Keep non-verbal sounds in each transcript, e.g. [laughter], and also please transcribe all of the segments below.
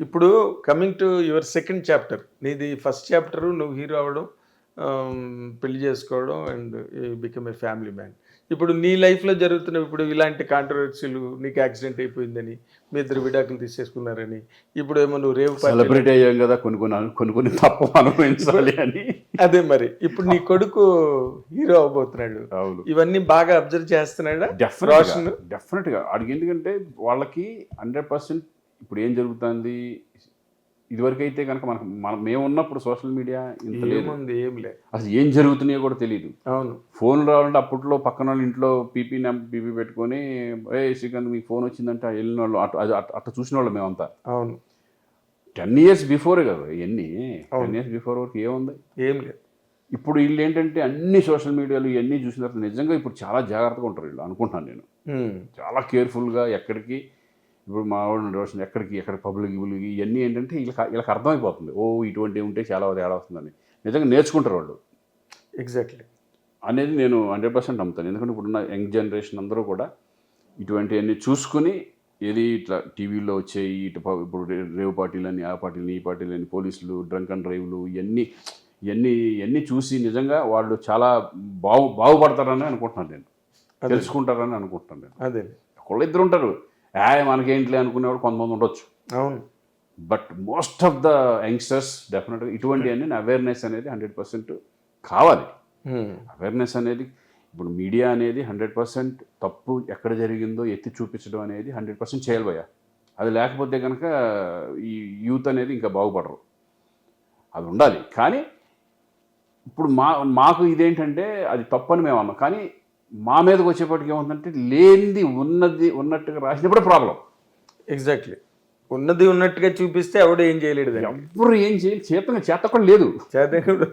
ఇప్పుడు coming to your second chapter నీది first chapter నువ్వు హీరో అవ్వడం పెళ్ళి చేసుకోవడం and become a family man ఇప్పుడు నీ లైఫ్లో జరుగుతున్న ఇప్పుడు ఇలాంటి కాంట్రవర్సీలు నీకు యాక్సిడెంట్ అయిపోయిందని మీ ఇద్దరు విడాకులు తీసేసుకున్నారని ఇప్పుడు ఏమో నువ్వు రేవు సెలబ్రిటీ అయ్యాం కదా కొన్ని కొన్ని తప్పు అనుభవించాలి అని. అదే మరి. ఇప్పుడు నీ కొడుకు హీరో అవబోతున్నాడు. అవును. ఇవన్నీ బాగా అబ్జర్వ్ చేస్తున్నాడా? డెఫినెట్ రోషన్? డెఫినెట్గా. అడిగి ఎందుకంటే వాళ్ళకి హండ్రెడ్ పర్సెంట్ ఇప్పుడు ఏం జరుగుతుంది? ఇదివరకు అయితే కనుక మనకు మనం మేము ఉన్నప్పుడు సోషల్ మీడియా ఇంత లేదు. ఏం లే. అసలు ఏం జరుగుతున్నాయో కూడా తెలియదు అవును. ఫోన్ రావాలంటే అప్పట్లో పక్కన వాళ్ళ ఇంట్లో పీపీ నెంబర్ పీపీ పెట్టుకొని ఏ శ్రీకాంత్ మీకు ఫోన్ వచ్చిందంటే వెళ్ళిన వాళ్ళు అటు అట్ట చూసిన వాళ్ళు మేమంతా. అవును. టెన్ ఇయర్స్ బిఫోరే కదా ఇవన్నీ టెన్ ఇయర్స్ బిఫోర్ వరకు ఏముంది? ఏం లేదు ఇప్పుడు వీళ్ళు ఏంటంటే అన్ని సోషల్ మీడియాలు ఇవన్నీ చూసిన తర్వాత నిజంగా ఇప్పుడు చాలా జాగ్రత్తగా ఉంటారు వీళ్ళు అనుకుంటున్నాను నేను. చాలా కేర్ఫుల్గా ఎక్కడికి ఇప్పుడు మా వాడు రోషన్ ఎక్కడికి ఎక్కడ పబ్లిక్ ఇవ్వలు ఇవన్నీ ఏంటంటే వీళ్ళకి వీళ్ళకి అర్థమైపోతుంది. ఓ ఇటువంటి ఉంటే చాలా తేడా వస్తుందని. నిజంగా నేర్చుకుంటారు వాళ్ళు. ఎగ్జాక్ట్లీ అనేది నేను హండ్రెడ్ పర్సెంట్ నమ్ముతాను. ఎందుకంటే ఇప్పుడున్న యంగ్ జనరేషన్ అందరూ కూడా ఇటువంటివన్నీ చూసుకుని ఏది ఇట్లా టీవీలో వచ్చాయి ఇటు ఇప్పుడు రేవు పార్టీలని ఆ పార్టీలని ఈ పార్టీలని పోలీసులు డ్రంక్ అండ్ డ్రైవ్లు ఇవన్నీ ఇవన్నీ ఇవన్నీ చూసి నిజంగా వాళ్ళు చాలా బాగు బాగుపడతారని అనుకుంటున్నాను నేను. తెలుసుకుంటారని అనుకుంటున్నాను నేను. అదే ఒకళ్ళు ఇద్దరు ఉంటారు. ఏ మనకేంటిలే అనుకునేవాడు కొంతమంది ఉండొచ్చు. అవును. But most of the youngsters డెఫినెట్గా ఇటువంటి అన్ని అవేర్నెస్ అనేది హండ్రెడ్ పర్సెంట్ కావాలి. అవేర్నెస్ అనేది ఇప్పుడు మీడియా అనేది హండ్రెడ్ పర్సెంట్ తప్పు ఎక్కడ జరిగిందో ఎత్తి చూపించడం అనేది హండ్రెడ్ పర్సెంట్ చేయాలి అది లేకపోతే కనుక ఈ యూత్ అనేది ఇంకా బాగుపడరు. అది ఉండాలి. కానీ ఇప్పుడు మా మాకు ఇదేంటంటే అది తప్పని మేము అన్నాం కానీ మా మీదకి వచ్చేప్పటికి ఏముందంటే లేనిది ఉన్నది ఉన్నట్టుగా రాసినప్పుడే ప్రాబ్లం. ఎగ్జాక్ట్లీ ఉన్నది ఉన్నట్టుగా చూపిస్తే ఎవడు ఏం చేయలేడు ఎవరు ఏం చేయాలి చేతన చేత కూడా లేదు. చేతకుడు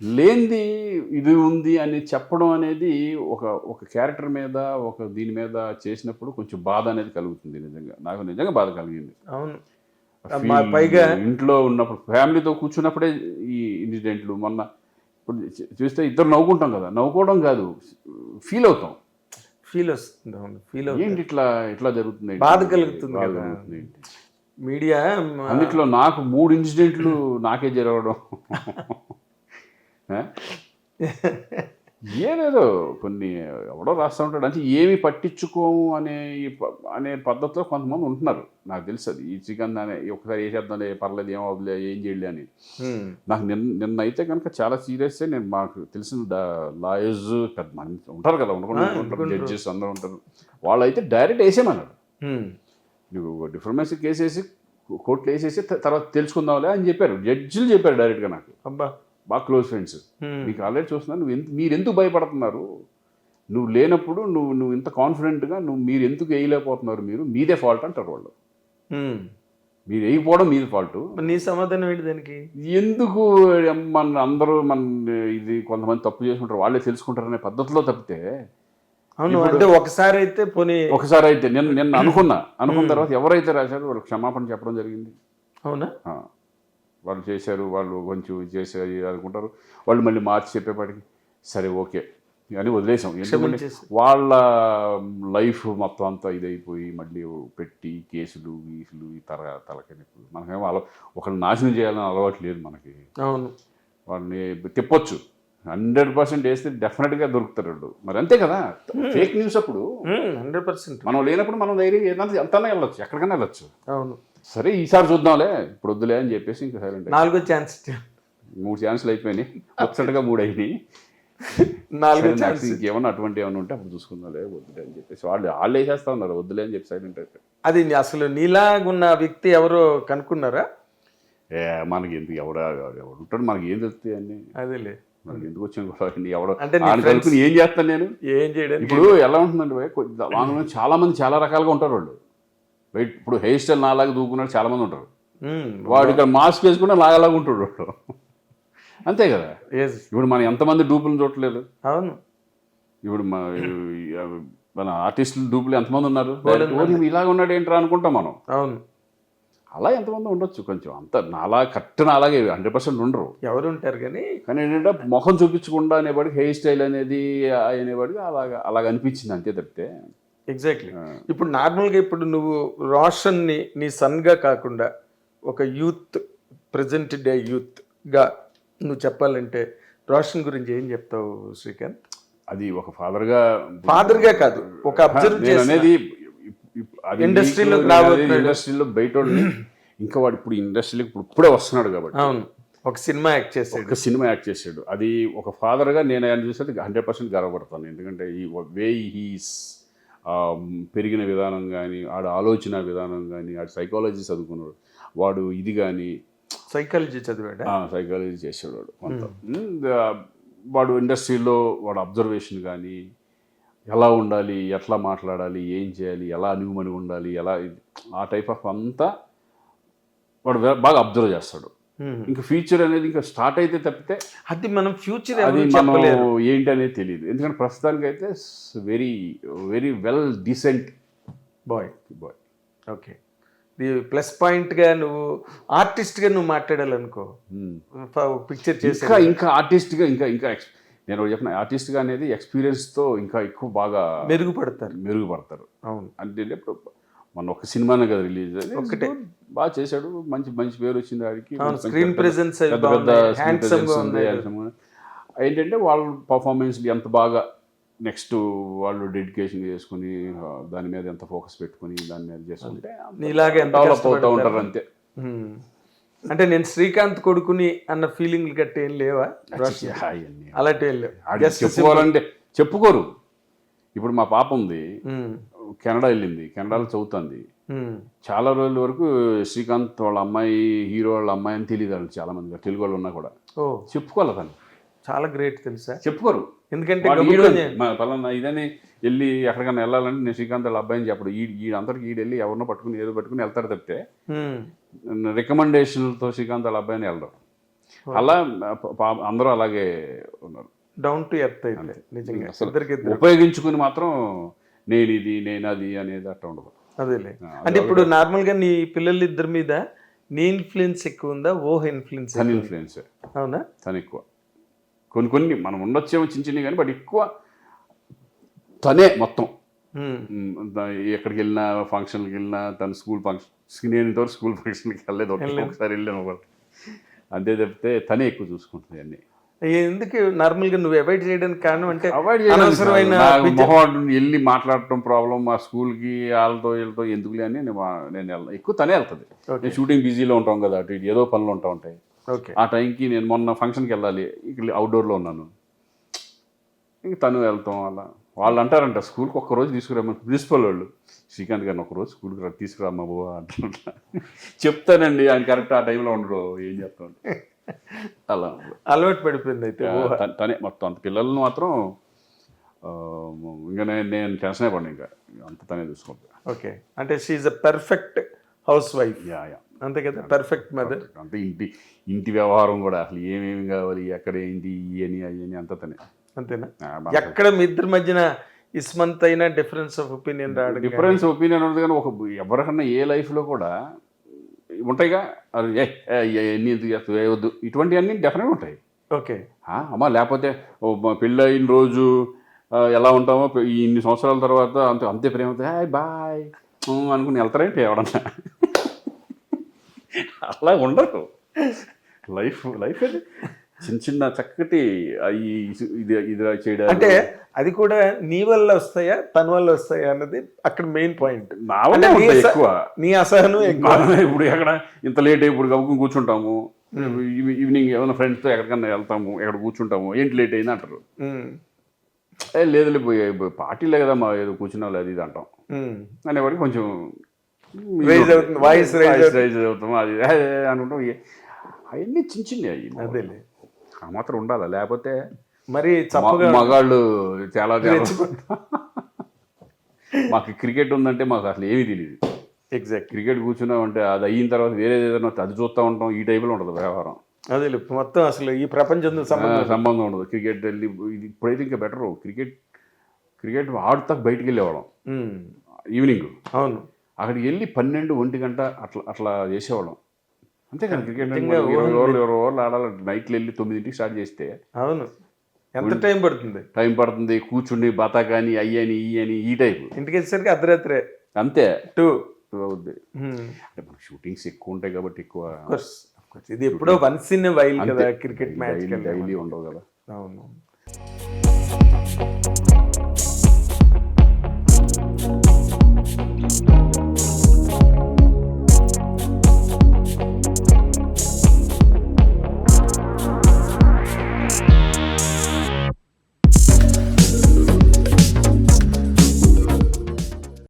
లేనిది ఇది ఉంది అని చెప్పడం అనేది ఒక ఒక క్యారెక్టర్ మీద ఒక దీని మీద చేసినప్పుడు కొంచెం బాధ అనేది కలుగుతుంది నిజంగా. నాకు నిజంగా బాధ కలిగింది. అవును. పైగా ఇంట్లో ఉన్నప్పుడు ఫ్యామిలీతో కూర్చున్నప్పుడే ఈ ఇన్సిడెంట్లు మొన్న ఇప్పుడు చూస్తే ఇద్దరు నవ్వుకుంటాం కదా నవ్వుకోవడం కాదు ఫీల్ అవుతాం. ఫీల్ వస్తుంది అవును ఫీల్ అవుతుంది ఏంటి ఇట్లా ఇట్లా జరుగుతుంది? బాధ కలుగుతుంది కదా. మీడియా అందుట్లో నాకు మూడు ఇన్సిడెంట్లు నాకే జరగడం. [laughs] ఆ? ఏలేదో కొన్ని ఎవడో రాస్తూ ఉంటాడు. అంటే ఏమి పట్టించుకోము అనే అనే పద్ధతిలో కొంతమంది ఉంటున్నారు. నాకు తెలుసు అది. ఈ చికెన్ అనే ఒకసారి వేసేద్దాంలే పర్లేదు ఏం అవ్వదులే ఏం చేయలే అని నాకు నిన్న నిన్న అయితే కనుక చాలా సీరియస్ నేను మాకు తెలిసిన లాయర్స్ పెద్ద మంది ఉంటారు కదా ఉండకుండా. జడ్జెస్ అందరూ ఉంటారు. వాళ్ళు అయితే డైరెక్ట్ వేసేమన్నారు నువ్వు డిఫర్మేషన్ కేసు వేసి కోర్టులో వేసేసి తర్వాత తెలుసుకుందాంలే అని చెప్పారు. జడ్జిలు చెప్పారు డైరెక్ట్గా నాకు. అబ్బా! బాగా క్లోజ్ ఫ్రెండ్స్. మీకు ఆల్రెడీ చూస్తున్నాను నువ్వు ఎంత మీరు ఎందుకు భయపడుతున్నారు? నువ్వు లేనప్పుడు నువ్వు నువ్వు ఇంత కాన్ఫిడెంట్గా నువ్వు మీరు ఎందుకు వేయలేకపోతున్నారు మీరు? మీదే ఫాల్ట్ అంటారు వాళ్ళు. మీరు వేయకపోవడం మీది ఫాల్ట్. నీ సమాధానం ఏంటి దానికి? ఎందుకు మన అందరూ మన ఇది కొంతమంది తప్పు చేసుకుంటారు వాళ్ళే తెలుసుకుంటారనే పద్ధతిలో తప్పితే అవును అంటే ఒకసారి అయితే పోనీ ఒకసారి అయితే నేను నిన్న అనుకున్నా. అనుకున్న తర్వాత ఎవరైతే రాశారో వాళ్ళు క్షమాపణ చెప్పడం జరిగింది. అవునా? వాళ్ళు చేశారు వాళ్ళు కొంచెం చేశారు అనుకుంటారు. వాళ్ళు మళ్ళీ మార్చి చెప్పేపాటికి సరే ఓకే. అని వదిలేసాం. ఎందుకంటే. వాళ్ళ లైఫ్ మొత్తం అంతా ఇదైపోయి మళ్ళీ పెట్టి కేసులు గీసులు ఈ తర తలకనిప్పుడు మనకేమో అల ఒకరిని నాశనం చేయాలని అలవాటు లేదు మనకి. అవును. వాళ్ళని తిప్పొచ్చు. హండ్రెడ్ పర్సెంట్ వేస్తే డెఫినెట్గా దొరుకుతారు మరి అంతే కదా? ఫేక్ న్యూస్ అప్పుడు హండ్రెడ్ పర్సెంట్. మనం లేనప్పుడు మనం ధైర్యం ఏదంతా ఎంతనే వెళ్ళొచ్చు. ఎక్కడికైనా వెళ్ళొచ్చు. అవును. సరే ఈసారి చూద్దాంలే. ఇప్పుడు వద్దులే అని చెప్పేసి ఇంకా సైలెంట్ నాలుగో ఛాన్స్ మూడు ఛాన్సులు అయిపోయినాయి. [laughs] ముచ్చటగా మూడు అయినాయి. నాలుగో ఛాన్స్ ఇంకేమన్నా అటువంటి ఏమైనా ఉంటే అప్పుడు చూసుకుందాంలే వద్దులే అని చెప్పేసి. వాళ్ళు వాళ్ళు వేసేస్తా ఉన్నారు వద్దులే అని చెప్పి సైలెంట్ అయిపోయి అది అసలు నీలాగున్న వ్యక్తి ఎవరో కనుక్కున్నారా? ఏ మనకి ఎందుకు ఎవడ ఎవడు ఉంటాడు మనకి ఏం తెలుస్తాయి అన్ని? అదేలే. మనకి ఎందుకు వచ్చిన గొడవ అండి ఎవడో. ఆయన ఏం చేస్తాను నేను? ఏం చేయడానికి? ఇప్పుడు ఎలా ఉంటుందండి వాళ్ళలో చాలా మంది చాలా రకాలుగా ఉంటారు వాళ్ళు. వెయిట్. ఇప్పుడు హెయిర్ స్టైల్ నాలాగా దూకున్నాడు చాలా మంది ఉంటారు వాడు ఇక్కడ మాస్క్ వేసుకున్న నాగలాగా ఉంటాడు అంతే కదా. ఇప్పుడు మనం ఎంతమంది డూపులను చూడట్లేదు? అవును. ఇప్పుడు మన ఆర్టిస్టులు డూపులు ఎంతమంది ఉన్నారు? ఇలాగ ఉన్నాడు ఏంట్రా అనుకుంటాం మనం. అవును. అలా ఎంతమంది ఉండొచ్చు? కొంచెం అంత నాలా కరెక్ట్ నాలాగే హండ్రెడ్ పర్సెంట్ ఉండరు. ఎవరు ఉంటారు కానీ కానీ ఏంటంటే ముఖం చూపించకుండా అనేవాడికి హెయిర్ స్టైల్ అనేది అనేవాడికి అలాగా అలాగ అనిపించింది అంతే తప్పితే. ఎగ్జాక్ట్లీ ఇప్పుడు నార్మల్గా ఇప్పుడు నువ్వు రోషన్ని నీ సన్గా కాకుండా ఒక యూత్ ప్రజెంట్ డే యూత్గా నువ్వు చెప్పాలంటే రోషన్ గురించి ఏం చెప్తావు శ్రీకాంత్? అది ఒక ఫాదర్గా ఫాదర్గా కాదు ఒక అబ్జర్వ్ అనేది రాబోతున్నాడు. ఇండస్ట్రీలో బయట ఇంకా వాడు ఇప్పుడు ఇండస్ట్రీలోకి ఇప్పుడు ఇప్పుడే వస్తున్నాడు కాబట్టి. అవును. ఒక సినిమా యాక్ట్ చేసాడు. ఒక సినిమా యాక్ట్ చేశాడు అది ఒక ఫాదర్గా నేను ఆయన చూసేది హండ్రెడ్ పర్సెంట్ గర్వపడతాను. ఎందుకంటే ఈ వే హీస్ పెరిగిన విధానం కానీ ఆడ ఆలోచన విధానం కానీ ఆడు సైకాలజీ చదువుకున్నాడు. వాడు ఇది కానీ సైకాలజీ చదివాడా? సైకాలజీ చేసాడు వాడు కొంత ఉమ్, ద- వాడు ఇండస్ట్రీలో వాడు అబ్జర్వేషన్ కానీ ఎలా ఉండాలి ఎట్లా మాట్లాడాలి ఏం చేయాలి ఎలా అనుగుమని ఉండాలి ఎలా ఆ టైప్ ఆఫ్ అంతా వాడు బాగా అబ్జర్వ్ చేస్తాడు. Hmm. ఇంకా ఫ్యూచర్ అనేది ఇంకా స్టార్ట్ అయితే తప్పితే అది మనం ఫ్యూచర్ అది మనం ఏంటి అనేది తెలియదు ఎందుకంటే ప్రస్తుతానికి అయితే very very well decent boy. Boy. Okay. ఇది ప్లస్ పాయింట్గా నువ్వు ఆర్టిస్ట్గా నువ్వు మాట్లాడాలనుకో. పిక్చర్ చేసే ఇంకా ఇంకా ఆర్టిస్ట్గా ఇంకా ఇంకా నేను చెప్పిన ఆర్టిస్ట్గా అనేది ఎక్స్పీరియన్స్తో ఇంకా ఎక్కువ బాగా మెరుగుపడతారు. మెరుగుపడతారు. అవును. అంటే ఇప్పుడు మన ఒక సినిమానే కదా రిలీజ్. అది ఒక్కటే. బాగా చేశాడు. మంచి మంచి పేరు వచ్చింది కొంచెం స్క్రీన్గా. ఏంటంటే వాళ్ళ పర్ఫార్మెన్స్ ఎంత బాగా నెక్స్ట్ వాళ్ళు డెడికేషన్ చేసుకుని దాని మీద ఎంత ఫోకస్ పెట్టుకుని దాని మీద చేసుకుంటే డెవలప్ అవుతూ. ఉంటారు అంతే. అంటే నేను శ్రీకాంత్ కొడుకుని అన్న ఫీలింగ్ గట్టి ఏం లేవా. అలాంటి ఏం లేవు. ఆడికి Just చెప్పుకోవాలంటే చెప్పుకోరు. ఇప్పుడు మా పాప ఉంది. కెనడా వెళ్ళింది. కెనడాలో చదువుతుంది. చాలా రోజుల వరకు శ్రీకాంత్ వాళ్ళ అమ్మాయి హీరో వాళ్ళ అమ్మాయి అని తెలియదు వాళ్ళు చాలా మంది తెలుగు వాళ్ళు ఉన్నా కూడా. ఓ. చెప్పుకోవాలి తను చాలా గ్రేట్ తెలుసా? చెప్పుకోరు. ఎందుకంటే పలానా ఇదని వెళ్ళి ఎక్కడికైనా వెళ్ళాలంటే నేను శ్రీకాంత్ వాళ్ళ అబ్బాయిని చెప్పడు. ఈ అందరికి ఈడు వెళ్ళి ఎవరినో పట్టుకుని ఏదో పట్టుకుని వెళ్తారు తప్పితే. రికమెండేషన్లతో శ్రీకాంత్ వాళ్ళ అబ్బాయిని వెళ్ళడం. అలా అందరూ అలాగే ఉన్నారు. డౌన్ టు ఎర్త్ అయితే నిజంగా. ఉపయోగించుకుని మాత్రం నేను ఇది నేను అది అనేది అట్లా ఉండదు. అదేలే. అంటే ఇప్పుడు నార్మల్గా నీ పిల్లలు ఇద్దరి మీద నీ ఇన్ఫ్లుయెన్స్ ఎక్కువ ఉందా? ఓహ్ ఇన్ఫ్లుయెన్స్ తన ఇన్ఫ్లుయెన్స్. అవునా? తను ఎక్కువ. కొన్ని కొన్ని మనం ఉండొచ్చేమో చిన్న చిన్నవి కానీ బట్ ఎక్కువ తనే మొత్తం. ఎక్కడికి వెళ్ళినా ఫంక్షన్కి వెళ్ళినా తన స్కూల్ ఫంక్షన్ నేను ఇంతవరకు స్కూల్ ఫంక్షన్కి వెళ్ళలేదు. ఒకసారి వెళ్ళాను ఒకటి. అంతే తప్పితే తనే ఎక్కువ చూసుకుంటుంది అన్ని. ఎందుకు నార్మల్గా నువ్వు అవాయిడ్ చేయడానికి కారణం అంటే అవాయిడ్ అనవసరమైన మొహం వెళ్ళి మాట్లాడటం ప్రాబ్లం మా స్కూల్కి వాళ్ళతో వీళ్ళతో ఎందుకులే అని నేను వెళ్ళను ఎక్కువ తనే వెళ్తుంది. నేను షూటింగ్ బిజీలో ఉంటాం కదా అటు ఏదో పనులు ఉంటా ఉంటాయి. ఓకే. ఆ టైంకి నేను మొన్న ఫంక్షన్కి వెళ్ళాలి ఇక్కడ అవుట్డోర్లో ఉన్నాను. ఇంక తను వెళ్తాం అలా. వాళ్ళు అంటారంట స్కూల్కి ఒక్క రోజు తీసుకురామని. ప్రిన్సిపల్ వాళ్ళు శ్రీకాంత్ గారిని ఒక రోజు స్కూల్కి రా తీసుకురామ్మా బాబు అంటారంట [laughs] చెప్తానండి ఆయన కరెక్ట్ ఆ టైంలో ఉండరు ఏం చెప్తాను అలా. అలవాటు పడిపోయింది అయితే తనే మొత్తం అంత పిల్లలను మాత్రం ఇంకా నేను నేను టెన్షన్ పడిన ఇంకా. అంత తనే చూసుకుంటా. ఓకే. అంటే she a perfect housewife yeah yeah. అంతే కదా? పర్ఫెక్ట్ మదర్ అంటే ఇంటి ఇంటి వ్యవహారం కూడా అసలు ఏమేమి కావాలి ఎక్కడ ఏంటి ఇవని అవని అంత తనే. అంతేనా? ఎక్కడ మీ ఇద్దరి మధ్యన ఇస్మంత్ అయినా డిఫరెన్స్ ఆఫ్ ఒపీనియన్ కానీ- డిఫరెన్స్ ఒపీనియన్ ఉంటుంది కానీ ఒక ఎవరికన్నా ఏ లైఫ్లో కూడా ఉంటాయిగా? ఎన్ని వద్దు. ఇటువంటివన్నీ డెఫినెట్గా ఉంటాయి. ఓకే. అమ్మా లేకపోతే ఓ మ- పెళ్ళి అయిన రోజు ఎలా ఉంటామో ఇన్ని సంవత్సరాల తర్వాత అంతే అంతే ప్రేమతో హాయ్ బాయ్. అనుకుని వెళ్తారేంటి ఎవడన్నా అలా ఉండరు. లైఫ్ లైఫ్ అది చిన్న చిన్న చక్కటి ఇది ఇది చేయడం అంటే అది కూడా నీ వల్ల వస్తాయా తన వల్ల వస్తాయా అన్నది అక్కడ మెయిన్ పాయింట్. నా వల్లే ఎక్కువ. నీ అసహనం ఇప్పుడు ఎక్కడ ఇంత లేట్ ఇప్పుడు గబుకుని కూర్చుంటాము. ఈవి- ఈవినింగ్ ఏమైనా ఫ్రెండ్స్తో ఎక్కడికన్నా వెళ్తాము ఎక్కడ కూర్చుంటాము ఏంటి లేట్ అయింది అంటారు. లేదులే పోయి పార్టీలే కదా మా ఏదో కూర్చున్నావు అది ఇది అంటాం. అనేవాడికి కొంచెం Raise అవుతుంది, raise అవుతుంది. రైజ్ అవుతాం అది అనుకుంటాం. అవన్నీ చిన్న చిన్న అయ్యి అదేలే. ఆ మాత్రం ఉండాలి? లేకపోతే మరి మగాళ్ళు చాలా [laughs] మాకు క్రికెట్ ఉందంటే మాకు అసలు ఏమీ తెలియదు ఎగ్జాక్ట్ క్రికెట్ కూర్చున్నామంటే అది అయిన తర్వాత వేరే ఏదైనా అది చూస్తూ ఉంటాం ఈ టైపులో ఉంటుంది వ్యవహారం. అదేలే మొత్తం అసలు ఈ ప్రపంచంతో సంబంధం సంబంధం ఉండదు. క్రికెట్ వెళ్ళి ఇది ఇప్పుడైతే ఇంకా బెటర్ క్రికెట్ క్రికెట్ ఆడుతా బయటికి వెళ్ళేవాళ్ళం. ఈవినింగ్ అవును. అక్కడికి వెళ్ళి పన్నెండు ఒంటి గంట అట్లా అట్లా చేసేవాళ్ళం. అంతే కదా క్రికెట్ ఇరవై ఓవర్లు ఇరవై ఓవర్లు ఆడాలి. నైట్లు వెళ్ళి తొమ్మిదింటికి స్టార్ట్ చేస్తే అవును. ఎంత టైం పడుతుంది? టైం పడుతుంది. కూర్చుని బతా కానీ అయ్యని ఈ అని ఈ టైప్. ఇంటికి వచ్చేసరికి అర్ధరాత్రే. అంతే. టూ. అవుద్ది. అంటే మనకు షూటింగ్స్ ఎక్కువ ఉంటాయి కాబట్టి ఎక్కువ ఇది ఎప్పుడో వన్స్ ఇన్ వైల్ కదా క్రికెట్ మ్యాచ్ డైలీ ఉండవు కదా. అవును.